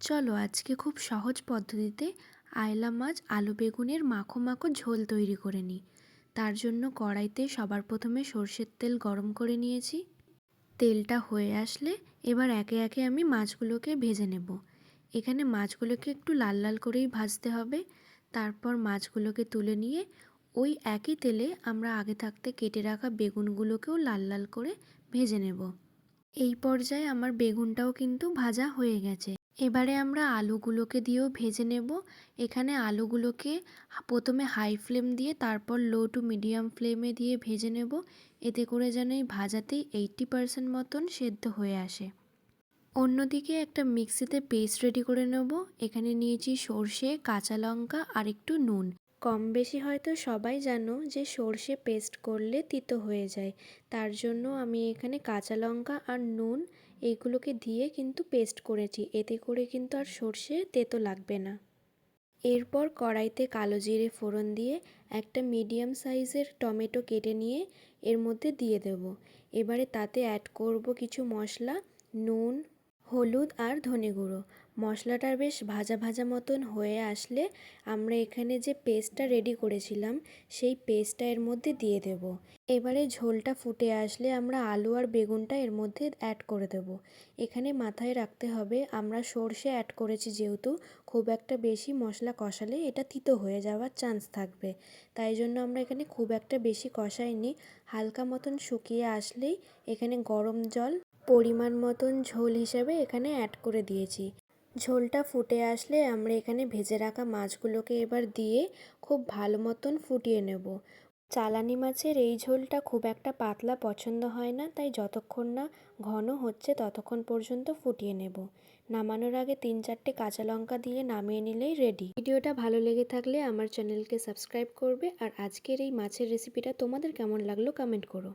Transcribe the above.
চলো আজকে খুব সহজ পদ্ধতিতে আয়লা মাছ, আলু বেগুনের মাখো মাখো ঝোল তৈরি করে নিই। তার জন্য কড়াইতে সবার প্রথমে সর্ষের তেল গরম করে নিয়েছি। তেলটা হয়ে আসলে এবার একে একে আমি মাছগুলোকে ভেজে নেব। এখানে মাছগুলোকে একটু লাল লাল করেই ভাজতে হবে। তারপর মাছগুলোকে তুলে নিয়ে ওই একই তেলে আমরা আগে থাকতে কেটে রাখা বেগুনগুলোকেও লাল লাল করে ভেজে নেব। এই পর্যায়ে আমার বেগুনটাও কিন্তু ভাজা হয়ে গেছে। এবারে আমরা আলুগুলোকে দিয়েও ভেজে নেব। এখানে আলুগুলোকে প্রথমে হাই ফ্লেম দিয়ে, তারপর লো টু মিডিয়াম ফ্লেমে দিয়ে ভেজে নেব। এতে করে যেন এই ভাজাতেই এইট্টি পারসেন্ট মতন সেদ্ধ হয়ে আসে। অন্যদিকে একটা মিক্সিতে পেস্ট রেডি করে নেব। এখানে নিয়েছি সর্ষে, কাঁচা লঙ্কা আর একটু নুন। কম বেশি হয়তো সবাই জানো যে সর্ষে পেস্ট করলে তিতো হয়ে যায়। তার জন্য আমি এখানে কাঁচা লঙ্কা আর নুন এইগুলোকে দিয়ে কিন্তু পেস্ট করেছি। এতে করে কিন্তু আর সর্ষে তেতো লাগবে না। এরপর কড়াইতে কালো জিরে ফোড়ন দিয়ে একটা মিডিয়াম সাইজের টমেটো কেটে নিয়ে এর মধ্যে দিয়ে দেব। এবারে তাতে অ্যাড করব কিছু মশলা, নুন হলুদ আর ধনে গুঁড়ো। মশলাটার বেশ ভাজা ভাজা মতন হয়ে আসলে আমরা এখানে যে পেস্টটা রেডি করেছিলাম, সেই পেস্টটা এর মধ্যে দিয়ে দেব। এবারে ঝোলটা ফুটে আসলে আমরা আলু আর বেগুনটা এর মধ্যে অ্যাড করে দেব। এখানে মাথায় রাখতে হবে, আমরা সর্ষে অ্যাড করেছি যেহেতু, খুব একটা বেশি মশলা কষালে এটা তিতো হয়ে যাওয়ার চান্স থাকবে। তাই জন্য আমরা এখানে খুব একটা বেশি কষাইনি, হালকা মতন শুকিয়ে আসলেই এখানে গরম জল পরিমাণ মতন ঝোল হিসেবে এখানে অ্যাড করে দিয়েছি। ঝোলটা ফুটে আসলে আমরা এখানে ভেজে রাখা মাছগুলোকে এবার দিয়ে খুব ভালো মতন ফুটিয়ে নেব। চালানি মাছের এই ঝোলটা খুব একটা পাতলা পছন্দ হয় না, তাই যতক্ষণ না ঘন হচ্ছে ততক্ষণ পর্যন্ত ফুটিয়ে নেব। নামানোর আগে তিন চারটে কাঁচা লঙ্কা দিয়ে নামিয়ে নিলেই রেডি ভিডিওটা ভালো লেগে থাকলে আমার চ্যানেলকে সাবস্ক্রাইব করবে, আর আজকের এই মাছের রেসিপিটা তোমাদের কেমন লাগল কমেন্ট করো।